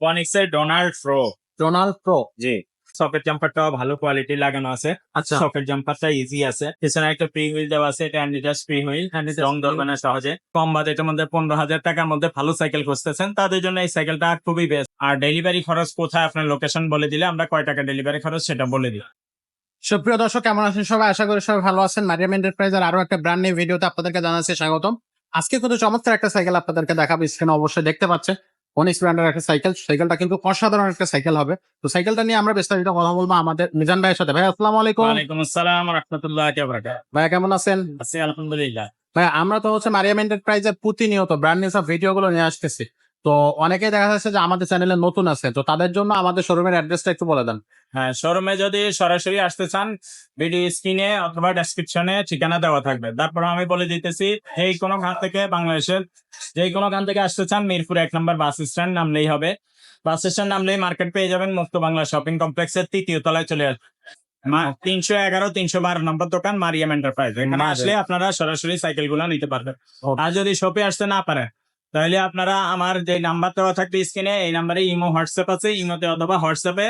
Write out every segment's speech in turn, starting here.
কনিক্সের Donald pro Donald pro G. Socket জাম্পারটাও ভালো quality লাগানো আছে। আচ্ছা। সকেট জাম্পারটা ইজি আছে। পিছনে একটা প্রি হুইল দেওয়া আছে এটা অ্যান্ডিটাস প্রি হুইল রং ধরবে না সহজে। কম বাজেটের মধ্যে পনেরো হাজার টাকার মধ্যে ভালো সাইকেল খুঁজতেছেন। তাদের জন্য এই সাইকেলটা খুবই বেস্ট আর ডেলিভারি খরচ কোথায় আপনার লোকেশন বলে দিলে আমরা কয় টাকা ডেলিভারি খরচ সেটা বলে দিই। সুপ্রিয় দর্শক কেমন আছেন সবাই? আশা করি সবাই ভালো আছেন। মারিয়াম এন্টারপ্রাইজের আরও একটা ব্র্যান্ড নিউ ভিডিওতে আপনাদেরকে জানাচ্ছি স্বাগতম। আজকে কিন্তু চমৎকার একটা সাইকেল আপনাদেরকে দেখাবো। স্ক্রিনে অবশ্যই দেখতে পাচ্ছে অনিক্স ব্র্যান্ডের একটা সাইকেল সাইকেলটা কিন্তু অসাধারণ একটা সাইকেল হবে। তো সাইকেলটা নিয়ে আমরা বিস্তারিত কথা বলব আমাদের মিজান ভাইয়ের সাথে। ভাই আসসালামু আলাইকুম। ওয়ালাইকুম আসসালাম রাহমাতুল্লাহ ভাই কেমন আছেন? আছি আলহামদুলিল্লাহ। ভাই আমরা তো হচ্ছে মারিয়াম এন্টারপ্রাইজের প্রতিনিয়ত ব্র্যান্ড নিউজ অফ ভিডিও গুলো নিয়ে আসতেছি। তো অনেকেই দেখা যাচ্ছে যে আমাদের চ্যানেলে নতুন আছে তো তাদের জন্য আমাদের শোরুমের অ্যাড্রেসটা একটু বলে দেন। হ্যাঁ শোরুমে যদি সরাসরি আসতে চান ভিডিও স্ক্রিনে অথবা ডেসক্রিপশনে ঠিকানা দেওয়া থাকবে। তারপর আমি বলে দিতেছি এই কোনো খান থেকে বাংলাদেশের যে কোনো খান থেকে আসতে চান মিরপুর এক নম্বর বাস স্ট্যান্ড নামলেই হবে। বাস স্ট্যান্ড নামলেই মার্কেট পেয়ে যাবেন মুক্ত বাংলা শপিং কমপ্লেক্সের তৃতীয় তলায় চলে আসবে তিনশো এগারো তিনশো বারো নম্বর দোকান মারিয়াম এন্টারপ্রাইজ এখানে। আসলে আপনারা সরাসরি সাইকেলগুলো নিতে পারবেন. আর যদি শপে আসতে না পারেন তাহলে আপনারা আমার যে নাম্বার দেওয়া থাকবে স্ক্রিনে এই নাম্বারে ইমো হোয়াটসঅ্যাপ আছে, ইমোতে অথবা হোয়াটসঅ্যাপে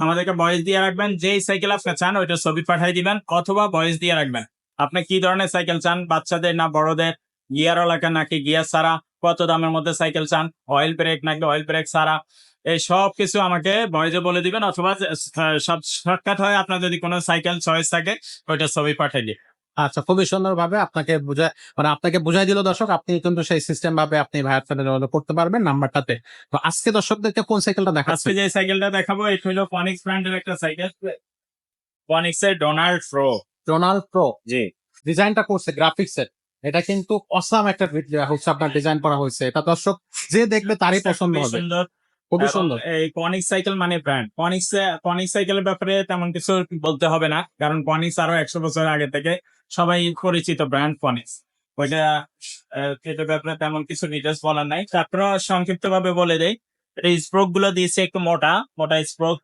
আমাদেরকে ভয়েস দিয়ে রাখবেন। যেই সাইকেল আপনি চান, ওইটা ছবি পাঠিয়ে দিবেন, অথবা ভয়েস দিয়ে রাখবেন। আপনি কি ধরনের সাইকেল চান? বাচ্চাদের না বড়দের? গিয়ার এলাকা নাকি গিয়ার ছাড়া? কত দামের মধ্যে সাইকেল চান? অয়েল ব্রেক নাকি অয়েল ব্রেক ছাড়া? এই সব কিছু আমাকে ভয়েসে বলে দিবেন, অথবা সব শর্টকাট হয় আপনার যদি কোনো সাইকেল চয়েস থাকে, ওইটা ছবি পাঠিয়ে দিন আচ্ছা খুবই সুন্দর ভাবে আপনাকে বুঝায় মানে আপনাকে বুঝাই দিল দর্শক আপনি কিন্তু সেই সিস্টেম ভাবে আপনি ভাইয়ের সাথে যোগাযোগ করতে পারবেন নাম্বারটাতে। তো আজকে দর্শকদেরকে কোন সাইকেলটা দেখা আজকে যে সাইকেলটা দেখাবো এটা হলো কনিক্স ব্র্যান্ডের একটা সাইকেল কনিক্স এর Donald pro Donald pro G. ডিজাইনটা করছে গ্রাফিক্স এর। এটা কিন্তু অসাম একটা হচ্ছে আপনার ডিজাইন করা হয়েছে। এটা দর্শক যে দেখবে তারই পছন্দ হবে। সুন্দর। খুবই সুন্দর। এই কনিক্স সাইকেল মানে ব্র্যান্ড কনিক্স কনিক্স সাইকেলের ব্যাপারে তেমন কিছু বলতে হবে না কারণ কনিক্স আরও একশো বছর আগে থেকে সবাই পরিচিত ব্র্যান্ড কনিক্স ওইটা এটার ব্যাপারে তেমন কিছু ডিটেলস বলার নাই। তারপর সংক্ষিপ্ত ভাবে বলে দেই এই স্প্রোকগুলো দিয়েছে একটু মোটা মোটা স্প্রোক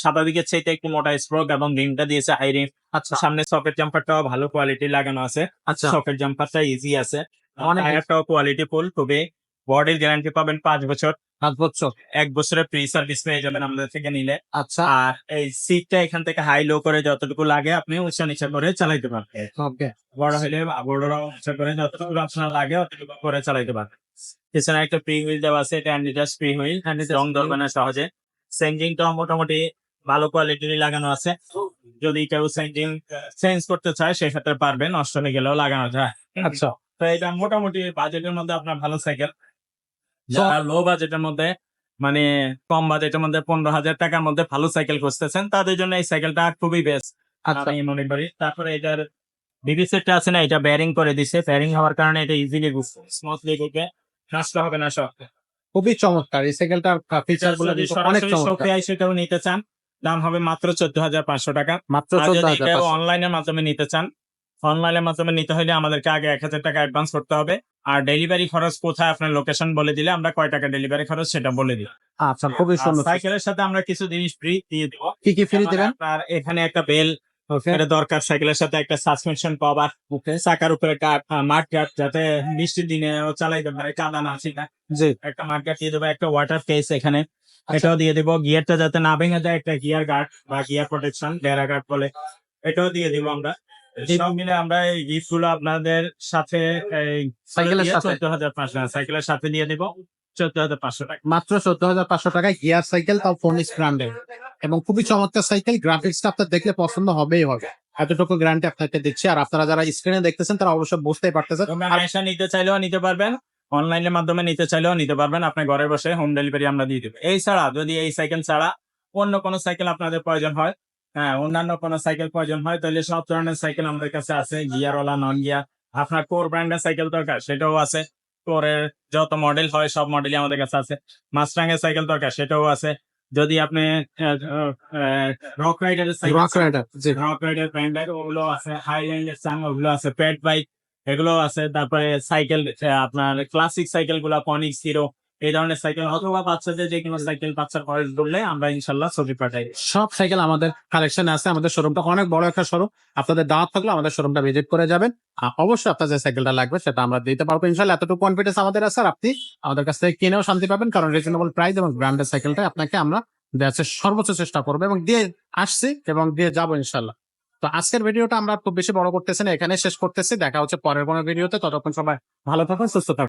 স্বাভাবিকের চাইতে একটু মোটা স্প্রোক এবং রিমটা দিয়েছে হাই রিম আচ্ছা। সামনে সকেট জাম্পারটাও ভালো কোয়ালিটি লাগানো আছে। আচ্ছা। সকেট জাম্পারটা ইজি আছে। অনেক টায়ারটাও কোয়ালিটি ফুল তবে বডির গ্যারান্টি পাবেন পাঁচ বছর। পাঁচ বছর। এক বছরের প্রি সার্ভিস পেয়ে যাবেন আমাদের থেকে নিলে। আচ্ছা। আর এই সিটটা এখান থেকে হাই লো করে যতটুকু লাগে আপনি উঁচা নিচা করে চালাইতে পারবেন। বড় হলে বড়রাও উঁচা করে যতটুকু আপনার লাগে অতটুকু করে চালাইতে পারবেন। একটা প্রি হুইল দেওয়া আছে এটা অ্যান্ডিটাস প্রি হুইল রং ধরবে না সহজে। সেঞ্জিংটাও মোটামুটি ভালো কোয়ালিটির লাগানো আছে। যদি কেউ সেঞ্জিং চেঞ্জ করতে চায় সেক্ষেত্রে পারবেন নষ্ট গেলেও লাগানো যায়। আচ্ছা। তো এটা মোটামুটি বাজেটের মধ্যে আপনার ভালো সাইকেল যারা লো বাজেটের মধ্যে মানে কম বাজেটের মধ্যে পনেরো হাজার টাকার মধ্যে ভালো সাইকেল খুঁজতেছেন। তাদের জন্য এই সাইকেলটা খুবই বেস্ট আচ্ছা। আমি মনে করি। তারপরে এটার বিবি সেটটা আছে না এটা ব্যারিং করে দিছে। ব্যারিং হওয়ার কারণে এটা ইজিলি স্মুথলি ঘুরবে। নষ্ট হবে না সব। খুবই চমৎকার। এই সাইকেলটার ফিচারগুলো অনেক চমৎকার। কেউ নিতে চান দাম হবে মাত্র চোদ্দ হাজার পাঁচশো টাকা। মাত্র অনলাইনের মাধ্যমে নিতে চান অনলাইনের মাধ্যমে নিতে হলে আমাদেরকে আগে এক হাজার টাকা অ্যাডভান্স করতে হবে। আর ডেলিভারি খরচ কোথায় আপনার লোকেশন বলে দিলে আমরা কয় টাকা ডেলিভারি খরচ সেটা বলে দিই। আচ্ছা খুবই সুন্দর। সাইকেলের সাথে আমরা কিছু জিনিস ফ্রি দিয়ে দিব। কি কি ফ্রি দিবেন? আপনার এখানে একটা বেল এটা দরকার সাইকেলের সাথে একটা সাসপেনশন পাওয়ার চাকার উপরে মাঠ কাঠ যাতে বৃষ্টির দিনে ও চালাইতে পারে কাদা না না জি। একটা মাঠ কাঠ দিয়ে দেবো একটা ওয়াটার কেস এখানে। আচ্ছা। এটাও দিয়ে দেবো গিয়ারটা যাতে না ভেঙে যায় একটা গিয়ার গার্ড বা গিয়ার প্রোটেকশন ডেরা গার্ড বলে। এটাও দিয়ে দিব আমরা। সব মিলে আমরা এই গিফটগুলো আপনাদের সাথে সাইকেলের সাথে। চোদ্দ হাজার পাঁচশো সাইকেলের সাথে দিব চোদ্দ হাজার পাঁচশো টাকা। মাত্র চোদ্দ হাজার পাঁচশো টাকায় গিয়ার সাইকেল তাও ফোনিস ব্র্যান্ডের এবং খুবই চমৎকার সাইকেল গ্রাফিক্সটা আপনার দেখলে পছন্দ হবেই হবে। এতটুকু গ্যারান্টি আপনাকে দিচ্ছি। আর আপনারা যারা স্ক্রিনে দেখতেছেন তারা অবশ্যই বুঝতেই পারতেছেন। আয়সা নিতে চাইলেও নিতে পারবেন অনলাইনের মাধ্যমে নিতে চাইলেও নিতে পারবেন। আপনি ঘরে বসে হোম ডেলিভারি আমরা দিয়ে দেবো। এই ছাড়া যদি এই সাইকেল ছাড়া অন্য কোনো সাইকেল আপনাদের প্রয়োজন হয় হ্যাঁ অন্যান্য কোনো সাইকেল প্রয়োজন হয় তাহলে সব ধরনের সাইকেল আমাদের কাছে আছে গিয়ারওয়ালা নন গিয়ার আপনার কোর ব্র্যান্ডের সাইকেল দরকার সেটাও আছে। কোরের যত মডেল হয় সব মডেলই আমাদের কাছে আছে। মাস্টাঙ্গের সাইকেল দরকার সেটাও আছে। যদি আপনি rock রাইডারের cycle rock rider rock rider ব্র্যান্ডের ওগুলো আছে। হাই রেঞ্জের চাং ওগুলো আছে। পেট বাইক এগুলো আছে। তারপরে সাইকেল আপনার ক্লাসিক সাইকেলগুলা কনিক্স হিরো এই ধরনের সাইকেল অথবা বাচ্চাদের যে কোনো সাইকেল বাচ্চার বয়স বললে আমরা ইনশাল্লাহ ছবি পাঠাই। সব সাইকেল আমাদের কালেকশন আছে, আমাদের শোরুমটা অনেক বড় একটা শোরুম আপনাদের দাওয়াত থাকলে আমাদের শোরুমটা ভিজিট করে যাবেন। অবশ্যই আপনার যে সাইকেলটা লাগবে সেটা আমরা দিতে পারব। ইনশাল্লাহ এতটুকু কনফিডেন্স আমাদের আছে আর আপনি আমাদের কাছ থেকে কিনেও শান্তি পাবেন, কারণ রিজনেবল প্রাইস এবং ব্র্যান্ডের সাইকেলটা আপনাকে আমরা দেওয়ার সর্বোচ্চ চেষ্টা করব এবং দিয়ে আসছি এবং দিয়ে যাব ইনশাল্লাহ। তো আজকের ভিডিওটা আমরা খুব বেশি বড় করতেছি না এখানে শেষ করতেছি। দেখা হচ্ছে পরের কোনো ভিডিওতে ততক্ষণ সবাই ভালো থাকুন, সুস্থ থাকুন।